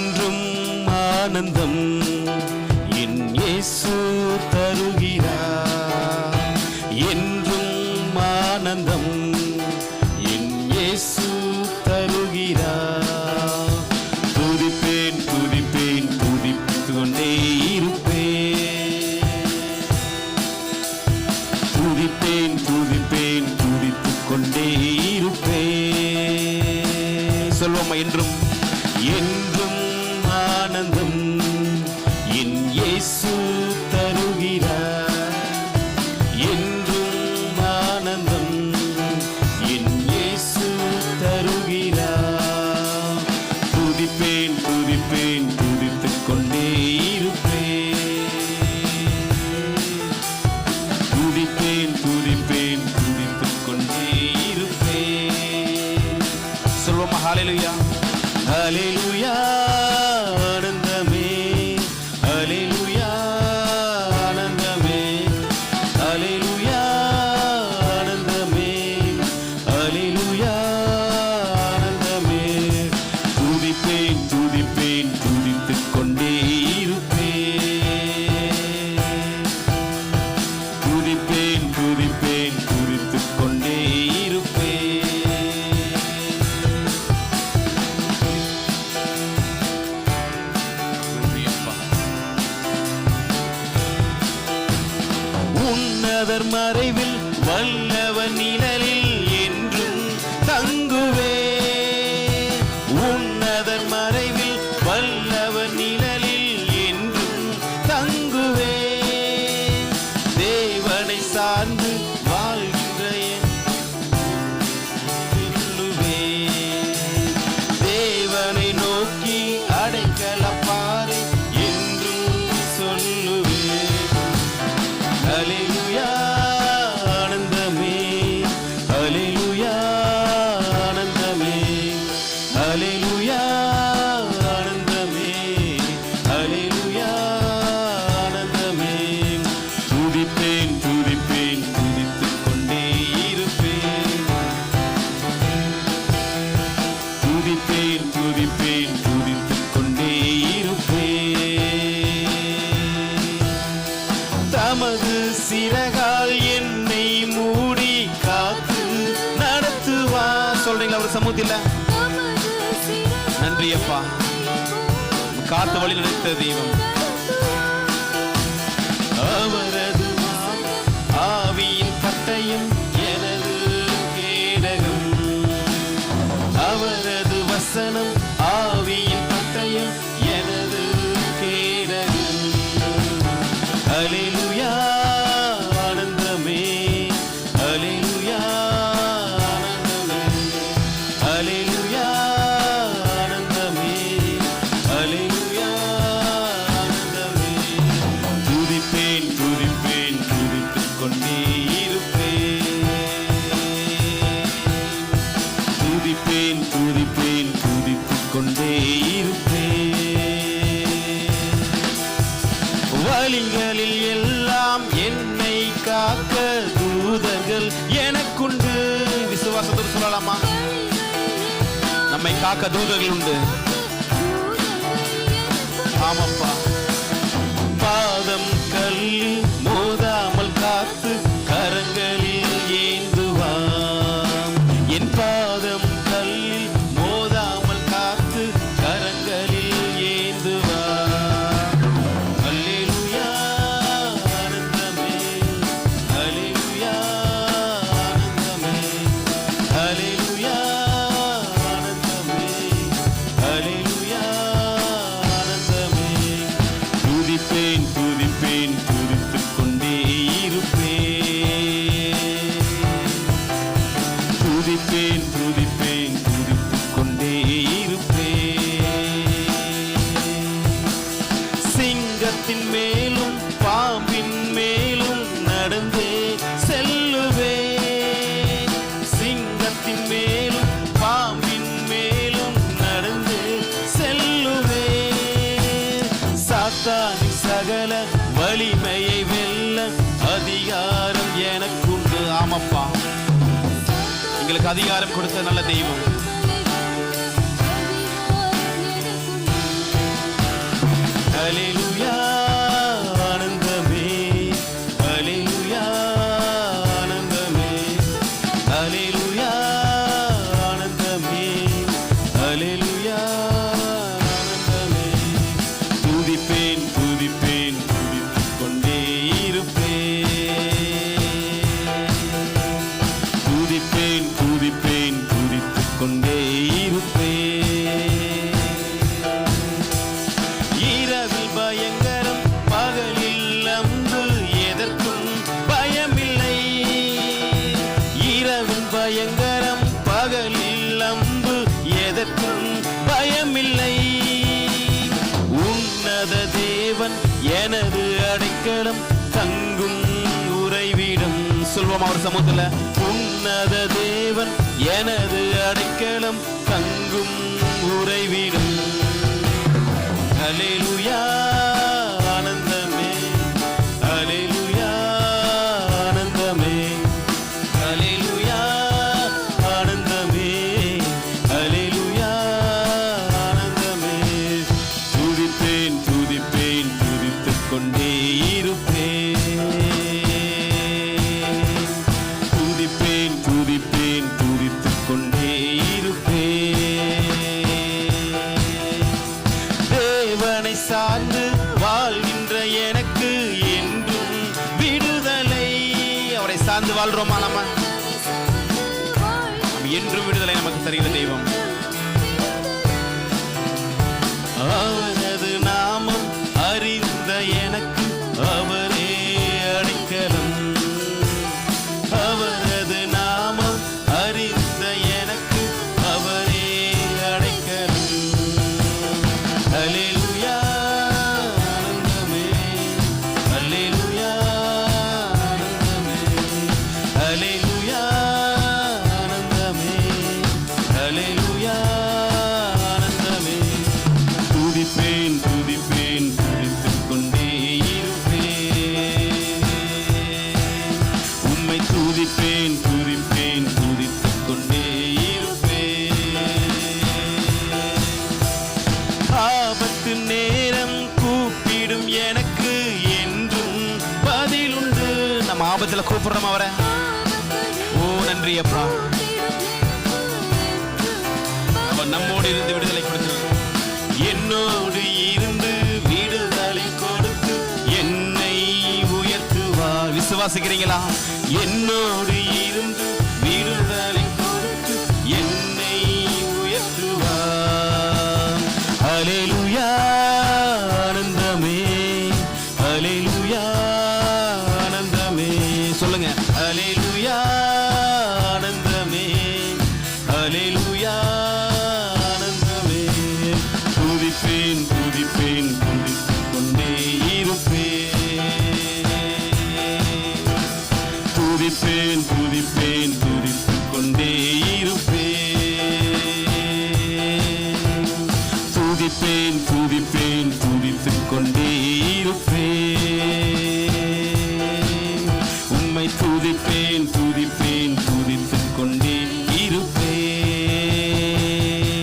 என்றும் ஆனந்தம். என் இயேசு never mind. காத்து வழி நடத்த தெய்வம். விசுவாசத்தோடு சொல்லலாமா? நம்மை காக்க தூதர்கள் உண்டு. ஆமாப்பா. பாதம் கல்லில் சாத்தானின் சகல வலிமையை வெல்ல அதிகாரம் எனக்குண்டு. ஆமப்பா. எங்களுக்கு அதிகாரம் கொடுத்த நல்ல தெய்வம். பயங்கரம் பகலில் அம்பு எதற்கும் பயமில்லை. உன்னத தேவன் எனது அடைக்கலம் தங்கும் உறைவிடம். சொல்வோம் அவர் சமூகத்தில்? உன்னத தேவன் எனது அடைக்கலம் தங்கும் உறைவிடம். അറിയുന്ന ദൈവം நம்ம ஆபத்தில் கூப்பிடுறோம் அவரை. ஓ நன்றி அப்பா. அவர் நம்மோடு இருந்து விடுதலை கொடுத்து என்னோடு இருந்து விடுதலை கொடுத்து என்னை உயர்த்துவார். விசுவாசிக்கிறீங்களா? என்னோடு இருந்து